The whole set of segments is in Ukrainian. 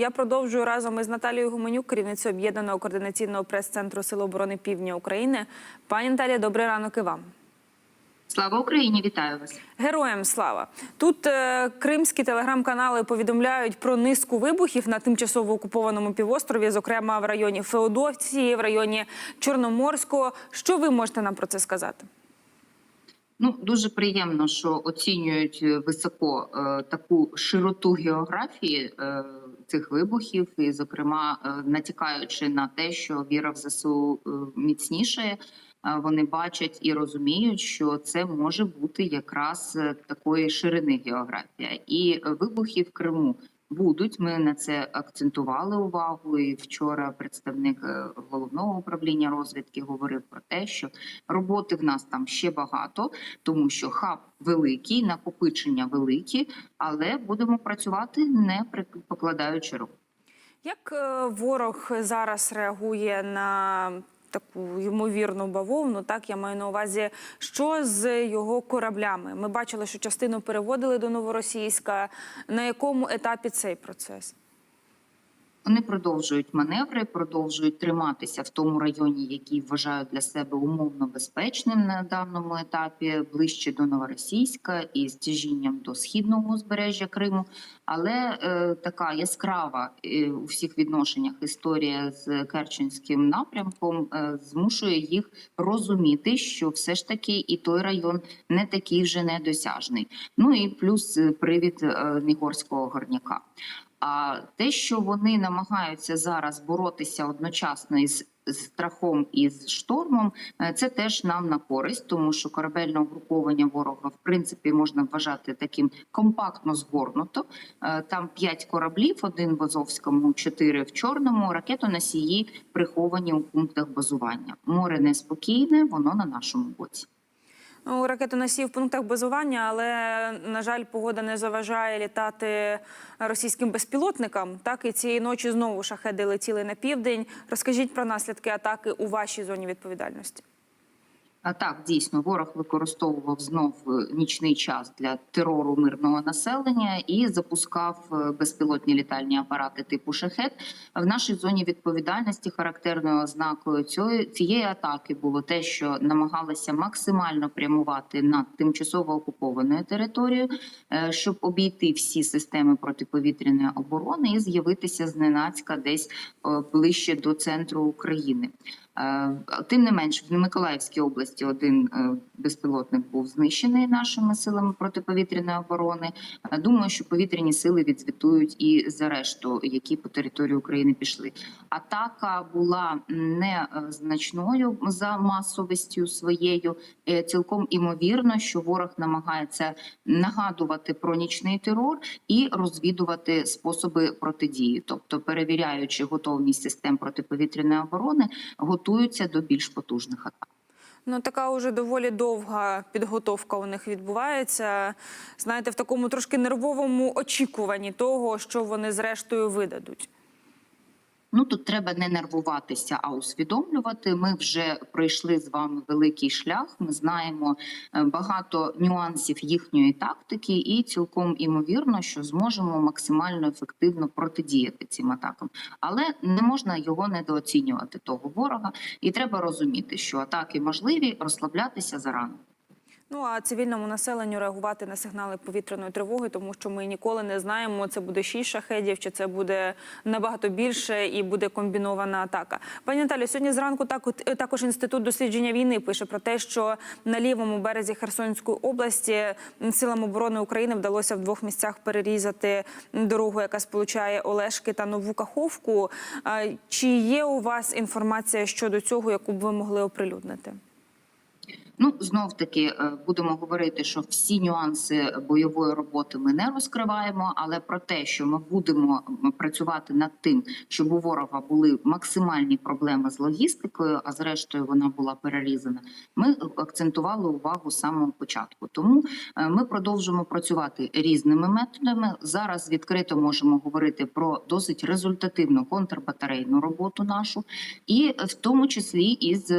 Я продовжую разом із Наталією Гуменюк, керівницею об'єднаного координаційного прес-центру Сил оборони Півдня України. Пані Наталія, добрий ранок і вам. Слава Україні! Вітаю вас. Героям слава тут е, кримські телеграм-канали повідомляють про низку вибухів на тимчасово окупованому півострові, зокрема в районі Феодосії, в районі Чорноморського. Що ви можете нам про це сказати? Ну дуже приємно, що оцінюють е, високо е, таку широту географії е, цих вибухів, і, зокрема, е, натякаючи на те, що віра в ЗСУ міцніше, е, Вони бачать і розуміють, що це може бути якраз е, такої ширини географія, і е, вибухи в Криму будуть. Ми на це акцентували увагу. І вчора представник е, головного управління розвідки говорив про те, що роботи в нас там ще багато, тому що хаб великий, накопичення великі, але будемо працювати не покладаючи рук. Як е, ворог зараз реагує на таку ймовірну бавовну? Так я маю на увазі, що з його кораблями? Ми бачили, що частину переводили до новоросійська. На якому етапі цей процес? Вони продовжують маневри, продовжують триматися в тому районі, який вважають для себе умовно безпечним на даному етапі, ближче до Новоросійська і з до східного узбережжя Криму. Але е, така яскрава е, у всіх відношеннях історія з Керченським напрямком е, змушує їх розуміти, що все ж таки і той район не такий вже недосяжний. Ну і плюс е, привід е, Нігорського горняка. А те, що вони намагаються зараз боротися одночасно із страхом і з штормом, е, це теж нам на користь, тому що корабельне угруповання ворога в принципі можна вважати таким компактно згорнуто. Е, Там п'ять кораблів: один в Азовському, чотири в Чорному. Ракетоносії приховані у пунктах базування. Море неспокійне, воно на нашому боці. Ну, ракетоносії в пунктах базування, але на жаль, погода не заважає літати російським безпілотникам. Так і цієї ночі знову шахеди летіли на південь. Розкажіть про наслідки атаки у вашій зоні відповідальності. А так дійсно ворог використовував знов е, нічний час для терору мирного населення і запускав е, безпілотні літальні апарати типу шахет. В нашій зоні відповідальності характерною ознакою цієї атаки було те, що намагалися максимально прямувати над тимчасово окупованою територією, е, щоб обійти всі системи протиповітряної оборони і з'явитися зненацька десь ближче до центру України. Е, Тим не менш, в Миколаївській області один е, безпілотник був знищений нашими силами протиповітряної оборони. Е, Думаю, що повітряні сили відзвітують і за решту, які по території України пішли. Атака була не е, значною за масовістю своєю. Цілком імовірно, що ворог намагається нагадувати про нічний терор і розвідувати способи протидії, тобто перевіряючи готовність систем протиповітряної оборони, готуються до більш потужних атак. Ну, така уже доволі довга підготовка у них відбувається. Знаєте, в такому трошки нервовому очікуванні того, що вони зрештою видадуть. Ну тут треба не нервуватися, а усвідомлювати. Ми вже пройшли з вами великий шлях. Ми знаємо е, багато нюансів їхньої тактики, і цілком імовірно, що зможемо максимально ефективно протидіяти цим атакам. Але не можна його недооцінювати того ворога, і треба розуміти, що атаки можливі, розслаблятися зарано. Ну а цивільному населенню реагувати на сигнали повітряної тривоги, тому що ми ніколи не знаємо, це буде шість шахедів, чи це буде набагато більше і буде комбінована атака. Пані Наталі, сьогодні зранку е, також інститут дослідження війни пише про те, що на лівому березі Херсонської області силам оборони України вдалося в двох місцях перерізати дорогу, яка сполучає Олешки та Нову Каховку. Чи є у вас інформація щодо цього, яку б ви могли оприлюднити? Ну знов таки е, будемо говорити, що всі нюанси бойової роботи ми не розкриваємо, але про те, що ми будемо працювати над тим, щоб у ворога були максимальні проблеми з логістикою, а зрештою вона була перерізана. Ми акцентували увагу з самого початку. Тому е, ми продовжимо працювати різними методами. Зараз відкрито можемо говорити про досить результативну контрбатарейну роботу нашу, і в тому числі із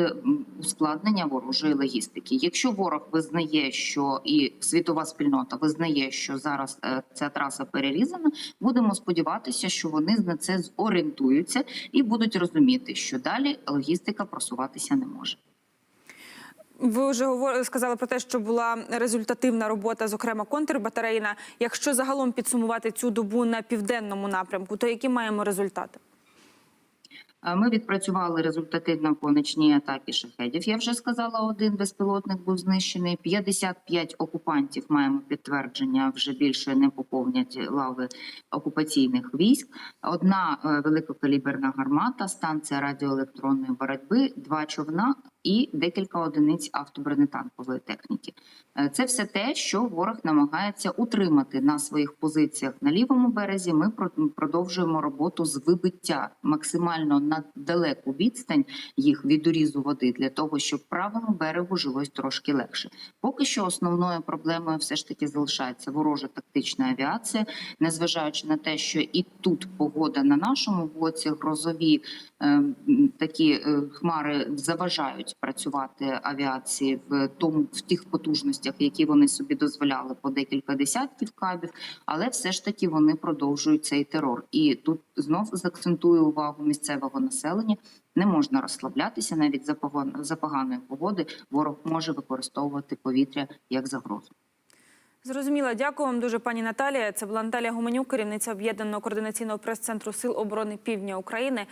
ускладнення ворожої логістики. Логістики. Якщо ворог визнає, що і світова спільнота визнає, що зараз е, ця траса перерізана, будемо сподіватися, що вони на це зорієнтуються і будуть розуміти, що далі логістика просуватися не може. Ви вже сказали про те, що була результативна робота, зокрема контрбатарейна. Якщо загалом підсумувати цю добу на південному напрямку, то які маємо результати? Ми відпрацювали результативно по ночній атаки шахедів. Я вже сказала, один безпілотник був знищений. 55 окупантів маємо підтвердження. Вже більше не поповнять лави окупаційних військ. Одна е, великокаліберна гармата, станція радіоелектронної боротьби, два човна і декілька одиниць автобронетанкової техніки. Е, Це все те, що ворог намагається утримати на своїх позиціях на лівому березі. Ми продовжуємо роботу з вибиття максимально на далеку відстань їх від урізу води для того, щоб правому берегу жилось трошки легше. Поки що основною проблемою все ж таки залишається ворожа тактична авіація, незважаючи на те, що і тут погода на нашому боці грозові такі е, хмари заважають працювати авіації в тому в тих потужностях, які вони собі дозволяли по декілька десятків кабів, але все ж таки вони продовжують цей терор. І тут знов заакцентую увагу місцевого населення. Не можна розслаблятися навіть за поганої погоди. Ворог може використовувати повітря як загрозу. Зрозуміло, дякую вам дуже, пані Наталія. Це була Наталія Гуменюк, керівниця об'єднаного координаційного прес-центру Сил оборони Півдня України.